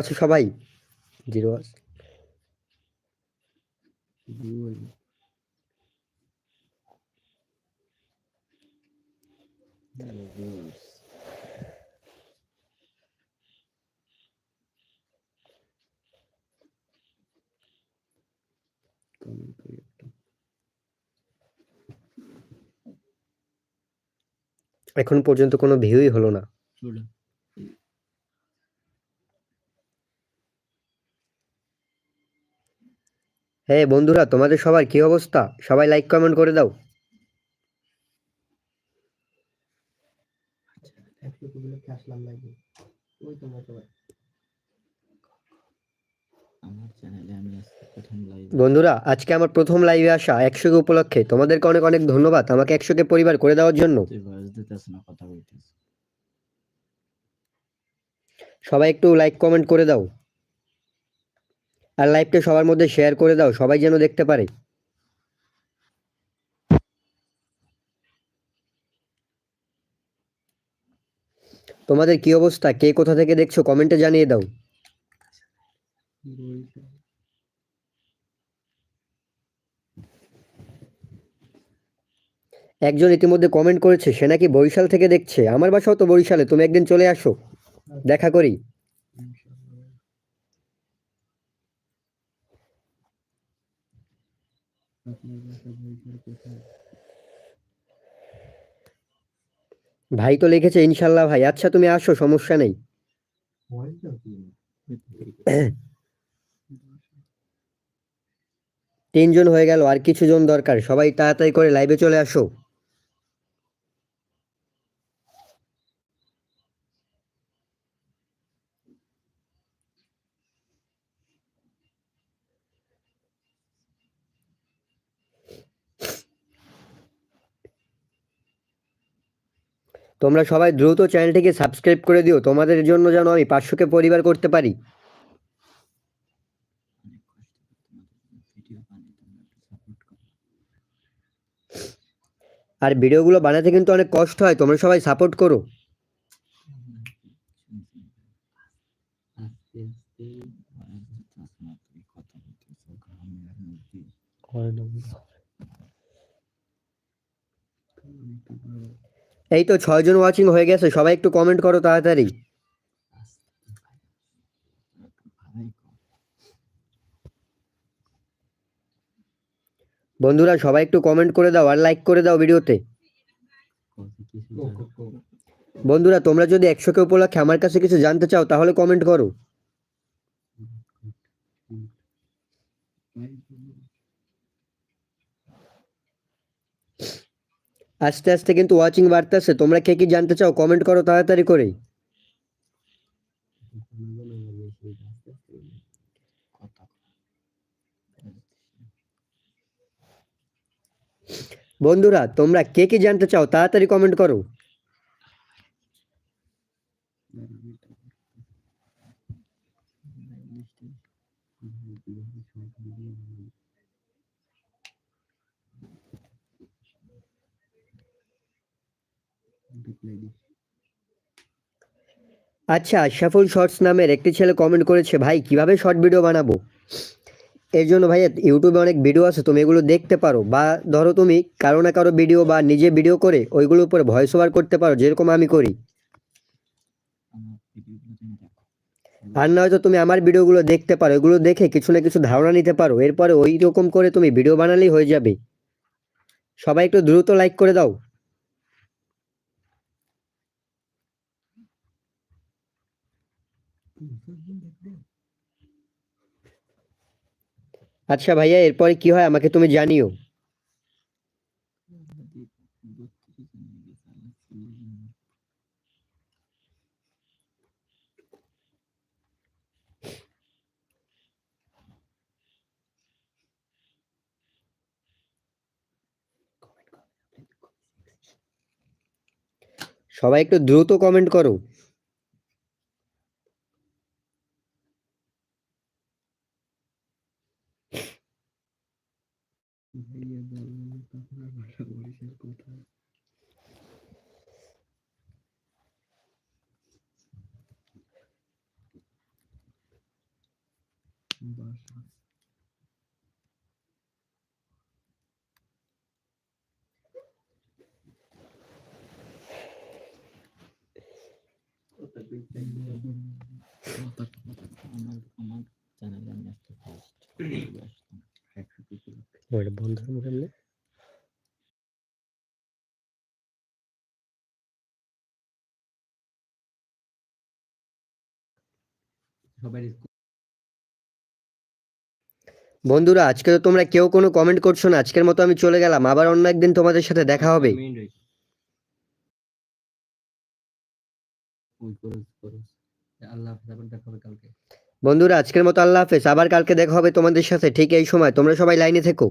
আছে সবাই। জিরো আছে এখন পর্যন্ত কোনো ভিউই হলো না। হ্যাঁ বন্ধুরা, তোমাদের সবার কি অবস্থা? সবাই লাইক কমেন্ট করে দাও। বন্ধুরা, আজকে আমার প্রথম লাইভে আসা একশো কে উপলক্ষে। তোমাদেরকে অনেক অনেক ধন্যবাদ। আমাকে একশো কে পরিবার করে দেওয়ার জন্য। সবাই একটু লাইক কমেন্ট করে দাও। আর লাইভটা সবার মধ্যে শেয়ার করে দাও, সবাই যেন দেখতে পারে। তোমাদের কি অবস্থা? কে কোথা থেকে দেখছ? কমেন্টে জানিয়ে দাও। একজন ইতিমধ্যে কমেন্ট করেছে, সে নাকি বরিশাল থেকে দেখছে। আমার বাসাও তো বরিশালে, তুমি একদিন চলে আসো। দেখা করি। ভাই তো লিখেছে, ইনশাল্লাহ ভাই। আচ্ছা তুমি আসো, সমস্যা নেই। তিনজন হয়ে গেল, আর কিছু জন দরকার। সবাই তাড়াতাড়ি করে লাইভে চলে আসো। তোমরা সবাই দ্রুত চ্যানেলটিকে সাবস্ক্রাইব করে দিও। তোমাদের জন্য যেন আমি পাঁচশোকে পরিবার করতে পারি। আর ভিডিওগুলো বানাতে কিন্তু অনেক কষ্ট হয়, তোমরা সবাই সাপোর্ট করো। এই তো ছয়জন ওয়াচিং হয়ে গেছে, সবাই একটু কমেন্ট করো তাড়াতাড়ি বন্ধুরা, সবাই একটু কমেন্ট করে দাও আর লাইক করে দাও ভিডিওতে। বন্ধুরা, তোমরা যদি একশো একশোকে উপলক্ষে আমার কাছে কিছু জানতে চাও, তাহলে কমেন্ট করো আস্তে আস্তে কিন্তু ওয়াচিং বাড়তেছে। তোমরা কে কি জানতে চাও কমেন্ট করো তাড়াতাড়ি করে বন্ধুরা, তোমরা কে কি জানতে চাও, তাড়াতাড়ি কমেন্ট করো। আচ্ছা আশরাফুল শর্টস নামের একটি ছেলে কমেন্ট করেছে, ভাই, কীভাবে শর্ট ভিডিও বানাবো? এর জন্য ভাই ইউটিউবে অনেক ভিডিও আছে, তুমি এগুলো দেখতে পারো। বা ধরো তুমি কারও না কারও ভিডিও বা নিজে ভিডিও করে, ওইগুলোর উপরে ভয়েস ওভার করতে পারো, যেরকম আমি করি। আর না হয়তো তুমি আমার ভিডিওগুলো দেখতে পারো, এগুলো দেখে কিছু না কিছু ধারণা নিতে পারো। এরপরে ওই রকম করে তুমি ভিডিও বানালেই হয়ে যাবে। সবাই একটু দ্রুত লাইক করে দাও। আচ্ছা ভাইয়া এরপরে কি হয় আমাকে তুমি জানিও। সবাই একটু দ্রুত কমেন্ট করো। Media Download Partner para favorecer contadas. Bajas. Otra vez tengo বন্ধুর মুখে সবাই বন্ধুরা আজকে তো তোমরা কেউ কোনো কমেন্ট করছ না। আজকের মতো আমি চলে গেলাম। আবার অন্য একদিন তোমাদের সাথে দেখা হবে। ওই করস করস। আল্লাহ দেখা হবে কালকে। বন্ধুরা আজকের মতো আল্লাহ হাফেজ। আবার কালকে দেখা হবে তোমাদের সাথে। ঠিক এই সময়। তোমরা সবাই লাইনে থেকো।